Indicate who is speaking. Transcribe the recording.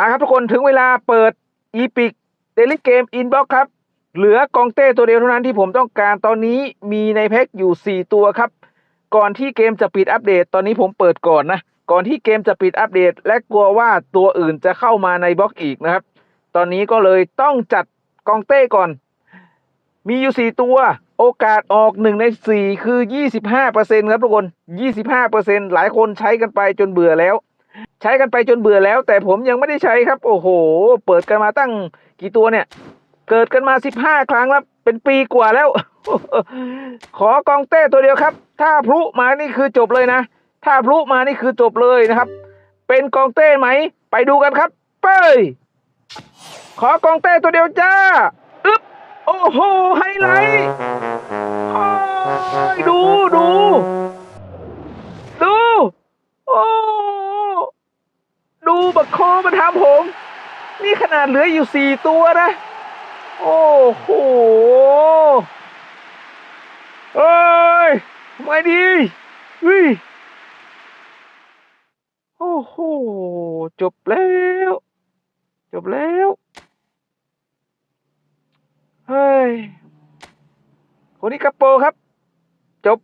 Speaker 1: มาครับทุกคนถึงเวลาเปิด e p i c Daily Game Inbox ครับ เหลือกองเต้ตัวเดียวเท่านั้นที่ผมต้องการตอนนี้มีในแพ็กอยู่ 4 ตัวครับ ก่อนที่เกมจะปิดอัปเดต ตอนนี้ผมเปิดก่อนนะ ก่อนที่เกมจะปิดอัปเดต และกลัวว่าตัวอื่นจะเข้ามาในบล็อกอีกนะครับ ตอนนี้ก็เลยต้องจัดกองเต้ก่อน มีอยู่ 4 ตัว โอกาสออก 1 ใน 4 คือ 25%ครับทุกคน 25%หลายคนใช้กันไปจนเบื่อแล้ว ใช้กันไปจนเบื่อแล้ว แต่ผมยังไม่ได้ใช้ครับ โอ้โห เปิดกันมาตั้งกี่ตัวเนี่ย เกิดกันมา 15 ครั้งแล้ว เป็นปีกว่าแล้ว ขอกองเต้ตัวเดียวครับ ถ้าพลุมานี่คือจบเลยนะ ถ้าพลุมานี่คือจบเลยนะครับ เป็นกองเต้ไหม ไปดูกันครับ เป้ยขอกองเต้ตัวเดียวจ้าอึ๊บโอ้โหไฮไลท์ดูดู โอ้ ดู บักโคมันทำผม นี่ขนาดเหลืออยู่สี่ตัวนะ โอ้โหเอ้ยทำไมดีวิโอ้โห จบแล้ว จบแล้ว เฮ้ยคนนี้กระโปครับ จบ